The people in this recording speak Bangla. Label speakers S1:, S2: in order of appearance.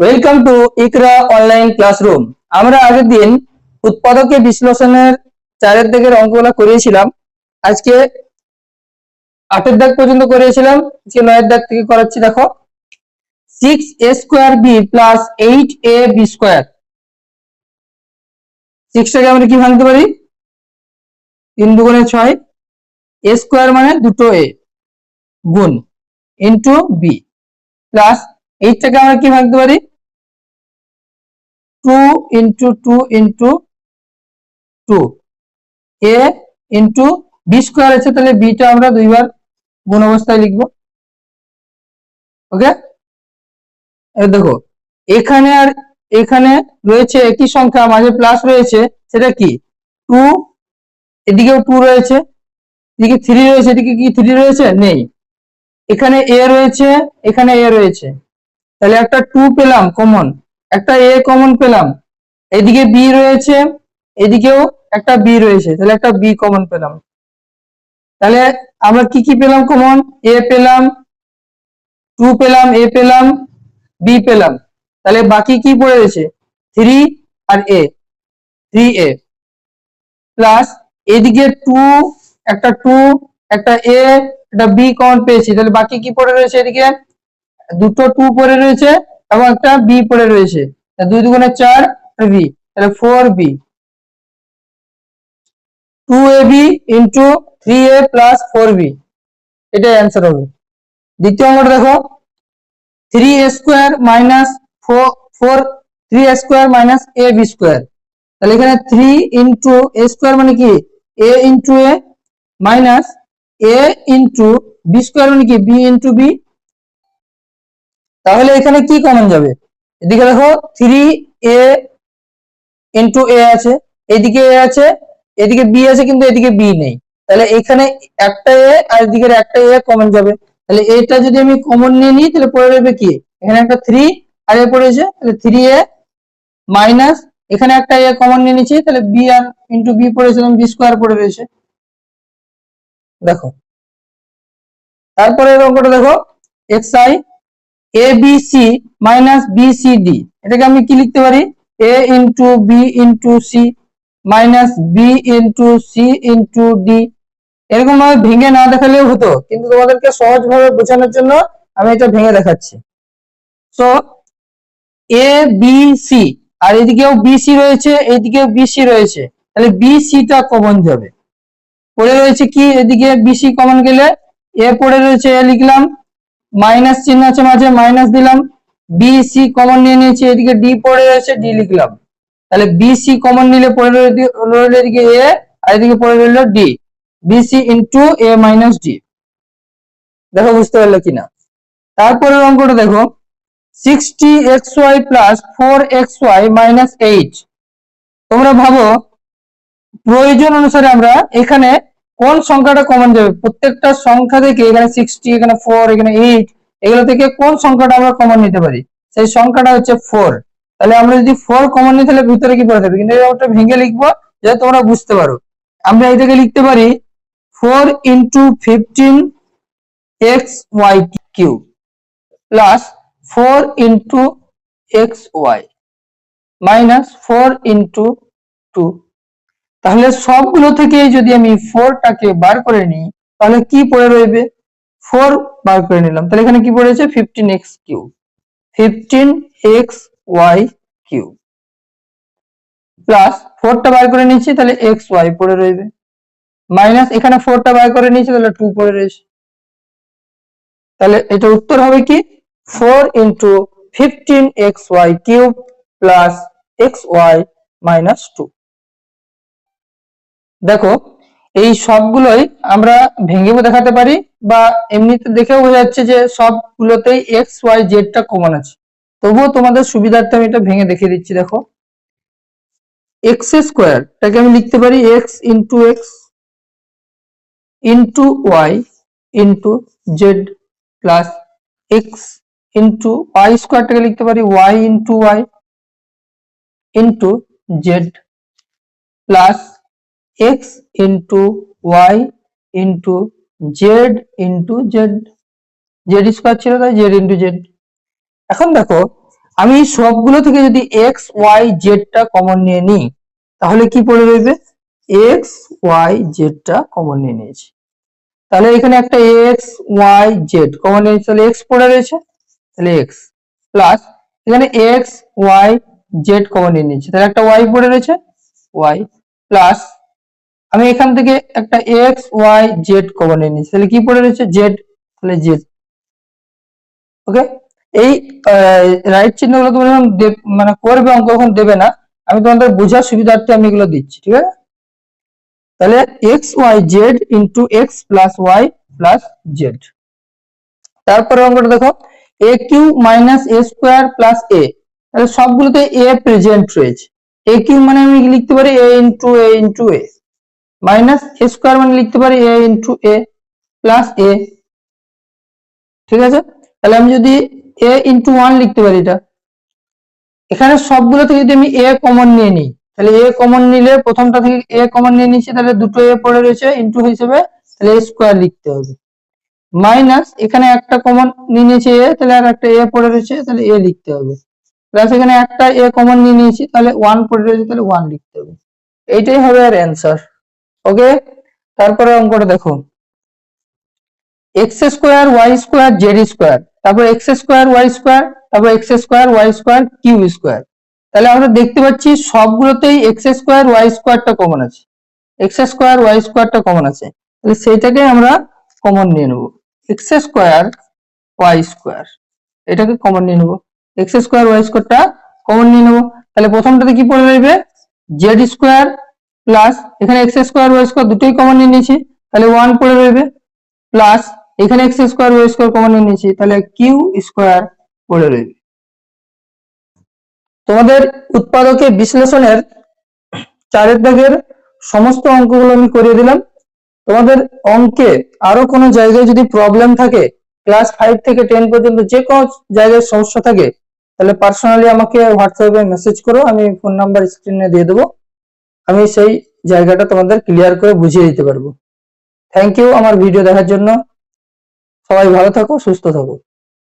S1: Welcome to Iqra online classroom আমরা আগের দিন উৎপাদকে বিশ্লেষণের চারের দিকের অঙ্কগুলো করিয়েছিলাম। আজকে আটের দাগ পর্যন্ত করিয়েছিলাম। আজকে নয়ের দাগ থেকে করাচ্ছি, দেখো। Six a square b plus eight a b square সিক্সটাকে আমরা কি ভাঙতে পারি? তিন দুগুণে ছয়। এ স্কোয়ার মানে দুটো এ গুণ ইন্টু বি প্লাস এইটটাকে আমরা কি ভাঙতে পারি? Two into two into two a into b square আছে, তাহলে বিটা আমরা দুইবার গুণ অবস্থায় লিখব। ওকে দেখো, এখানে আর এখানে রয়েছে একই সংখ্যা, মাঝে প্লাস রয়েছে, সেটা কি? টু এদিকেও টু রয়েছে, এদিকে থ্রি রয়েছে, এদিকে কি থ্রি রয়েছে? নেই। এখানে এ রয়েছে, এখানে এ রয়েছে। তাহলে একটা টু পেলাম কমন একটা এ কমন পেলাম। এদিকে বি রয়েছে, এদিকেও একটা বি রয়েছে, তাহলে একটা বি কমন পেলাম। তাহলে আমরা কি কি পেলাম কমন এ পেলাম টু পেলাম এ পেলাম বি পেলাম। তাহলে বাকি কি পড়ে রয়েছে? থ্রি আর এ থ্রি এ প্লাস এদিকে টু একটা টু একটা এ একটা বি কমন পেয়েছি। তাহলে বাকি কি পড়ে রয়েছে এদিকে? দুটো টু পড়ে রয়েছে এবং একটা বি পড়ে রয়েছে। দুই দুগুণে চার বি তাহলে four b two a b into three a plus four b এটাই অ্যান্সার হবে। দ্বিতীয় অঙ্কটা দেখো। Three a square minus four three a square minus a b square তাহলে এখানে থ্রি ইন্টু এ স্কোয়ার মানে কি? A into a minus a into b square মানে কি? বি ইন্টু বি তাহলে এখানে কি কমন যাবে? এদিকে দেখো থ্রি এ ইন্টু এ আছে, এদিকে এ আছে, এদিকে বি আছে কিন্তু এদিকে বি নেই। তাহলে এখানে একটা এ আর এদিকে একটা এ কমন যাবে। তাহলে এটা যদি আমি কমন নিয়ে নিই, তাহলে পড়ে যাবে কি? এখানে একটা থ্রি আর এ পড়েছে তাহলে থ্রি এ মাইনাস এখানে একটা এ কমন নিয়ে নিচ্ছি, তাহলে বি আর ইন্টু বি পড়েছিলাম বি স্কোয়ার পড়ে রয়েছে। দেখো। তারপরে অঙ্কটা দেখো x i a b c minus b c d এটাকে আমি কি লিখতে পারি? A into b into c minus b into c into d এরকম ভাবে ভেঙে না দেখালেও হতো, কিন্তু তোমাদেরকে সহজ ভাবে বোঝানোর জন্য আমি এটা ভেঙে দেখাচ্ছি। সো এ বি সি আর এদিকেও বিসি রয়েছে এইদিকেও বিসি রয়েছে। তাহলে বিসিটা কমন যাবে। পড়ে রয়েছে কি? এদিকে বিসি কমন গেলে এ পড়ে রয়েছে এ লিখলাম। মাইনাস চিহ্ন আছে মাঝে, মাইনাস দিলাম। বিসি কমন নিয়ে নিয়েছি, এদিকে ডি পড়ে রয়েছে ডি লিখলাম। তাহলে বিসি কমন নিলে পড়ে রইল এদিকে এ আর এদিকে পড়ে রইল d bc into a minus d দেখো, বুঝতে পারলে কিনা? তারপরের অঙ্কটা দেখো। Sixty x y plus four x y minus eight তোমরা ভাবো, প্রয়োজন অনুসারে আমরা এখানে কোন সংখ্যাটা কমন যাবে? প্রত্যেকটা সংখ্যা থেকে এখানে সিক্সটি এখানে ফোর এখানে এইট এগুলো থেকে কোন সংখ্যাটা আমরা কমন নিতে পারি? সেই সংখ্যাটা হচ্ছে ফোর তাহলে আমরা যদি ফোর কমন নিই, তাহলে ভিতরে কি পড়ে থাকবে? কিন্তু এটা ভেঙে লিখব, যাতে তোমরা বুঝতে পারো। আমরা এটাকে লিখতে পারি four into fifteen x y q plus four into x y minus four into two তাহলে সবগুলো থেকে যদি আমি ফোরটাকে বার করে নিই, তাহলে কি পড়ে রইবে? ফোর বার করে নিলাম। তাহলে এখানে কি পড়েছে? Fifteen x q fifteen x y q plus ফোরটা বার করে নিচ্ছি, তাহলে এক্স ওয়াই পড়ে রইবে। মাইনাস এখানে ফোরটা বার করে নিচ্ছি তাহলে টু পড়ে রয়েছে। তাহলে এটা উত্তর হবে কি? Four into fifteen x y cube plus x y minus two দেখো, এই সবগুলোই আমরা ভেঙেও দেখাতে পারি বা এমনিতে দেখেও বোঝা যাচ্ছে যে সবগুলোতেই এক্স ওয়াই জেডটা কমন আছে। তবুও তোমাদের সুবিধার্থে আমি এটা ভেঙে দেখিয়ে দিচ্ছি, দেখো। এক্স স্কোয়ারটাকে আমি লিখতে পারি x into x into y into z plus x into y স্কোয়ারটাকে লিখতে পারি y into y into z plus x into y into z into z z square ছিল তাই জেড ইন্টু জেড এখন দেখো, আমি সবগুলো থেকে যদি এক্স ওয়াই জেডটা কমন নিয়ে নিই, তাহলে কি পড়ে রইবে? এক্স ওয়াই জেডটা কমন নিয়ে নিয়েছি। তাহলে এখানে একটা এক্স ওয়াই জেড কমন নিয়েছি, তাহলে এক্স পড়ে রয়েছে। তাহলে এক্স প্লাস এখানে এক্স ওয়াই জেড কমন নিয়ে নিয়েছি। তাহলে একটা ওয়াই পড়ে রয়েছে ওয়াই প্লাস আমি এখান থেকে একটা এক্স ওয়াই জেড কমন নিয়ে তাহলে কি পড়ে রয়েছে? জেড তাহলে জেড ওকে এই রাইট চিহ্নগুলো তোমরা যখন মানে করবে অঙ্ক যখন দেবে না। আমি তোমাদের বোঝার সুবিধার্থে আমি এগুলো দিচ্ছি, ঠিক আছে? তাহলে x y z into x plus y plus z তারপরে অঙ্কটা দেখো। A q minus a square plus a তাহলে সবগুলোতে এ প্রেজেন্ট রয়েছে। এ কিউ মানে আমি লিখতে পারি? A into a into a minus a square মানে লিখতে পারি এ ইন্টু এ প্লাস এ ঠিক আছে? তাহলে আমি যদি এ ইন্টু ওয়ান লিখতে পারি এটা। এখানে সবগুলো থেকে যদি আমি এ কমন নিয়ে নিই, তাহলে এ কমন নিলে প্রথমটা থেকে এ কমন নিয়ে নিচ্ছি, তাহলে দুটো এ পড়ে রয়েছে ইন্টু হিসেবে, তাহলে এ স্কোয়ার লিখতে হবে। মাইনাস এখানে একটা কমন নিয়ে নিয়েছে এ তাহলে আর একটা এ পড়ে রয়েছে, তাহলে এ লিখতে হবে। প্লাস এখানে একটা এ কমন নিয়ে নিয়েছি, তাহলে ওয়ান পড়ে রয়েছে, তাহলে ওয়ান লিখতে হবে। এইটাই হবে আর অ্যান্সার ওকে? তারপরে অঙ্কটা দেখো x square y square z square তারপর এক্স স্কোয়ার ওয়াই স্কোয়ার তারপর x square y square q square তাহলে আমরা দেখতে পাচ্ছি সবগুলোতেই এক্স স্কোয়ার ওয়াই স্কোয়ারটা কমন আছে। এক্স স্কোয়ার ওয়াই স্কোয়ারটা কমন আছে। তাহলে সেইটাকে আমরা কমন নিয়ে নেব। এক্স স্কোয়ার ওয়াই স্কোয়ার এটাকে কমন নিয়ে নেব। এক্স স্কোয়ার ওয়াই স্কোয়ারটা কমন নিয়ে নেব। তাহলে প্রথমটাতে কি পড়ে রইবে? জেড স্কোয়ার প্লাস এখানে এক্স স্কোয়ার ওয়াই স্কোয়ার দুটোই কমন নিয়ে নিয়েছি, তাহলে ওয়ান পড়ে রইবে প্লাস এখানে x square y square common নিয়ে নিয়েছি, তাহলে কিউ স্কোয়ার পড়ে রইবে তোমাদের উৎপাদকে বিশ্লেষণের চারের দাগের সমস্ত অঙ্কগুলো আমি করিয়ে দিলাম। তোমাদের অঙ্কে আরও কোনো জায়গায় যদি প্রবলেম থাকে ক্লাস ফাইভ থেকে টেন পর্যন্ত যে কোনো জায়গায় সমস্যা থাকে, তাহলে পার্সোনালি আমাকে হোয়াটসঅ্যাপে মেসেজ করো, আমি ফোন নাম্বার স্ক্রিনে দিয়ে দেবো। আমি সেই জায়গাটা তোমাদের ক্লিয়ার করে বুঝিয়ে দিতে পারব। থ্যাংক ইউ আমার ভিডিও দেখার জন্য। সবাই ভালো থাকো, সুস্থ থাকো।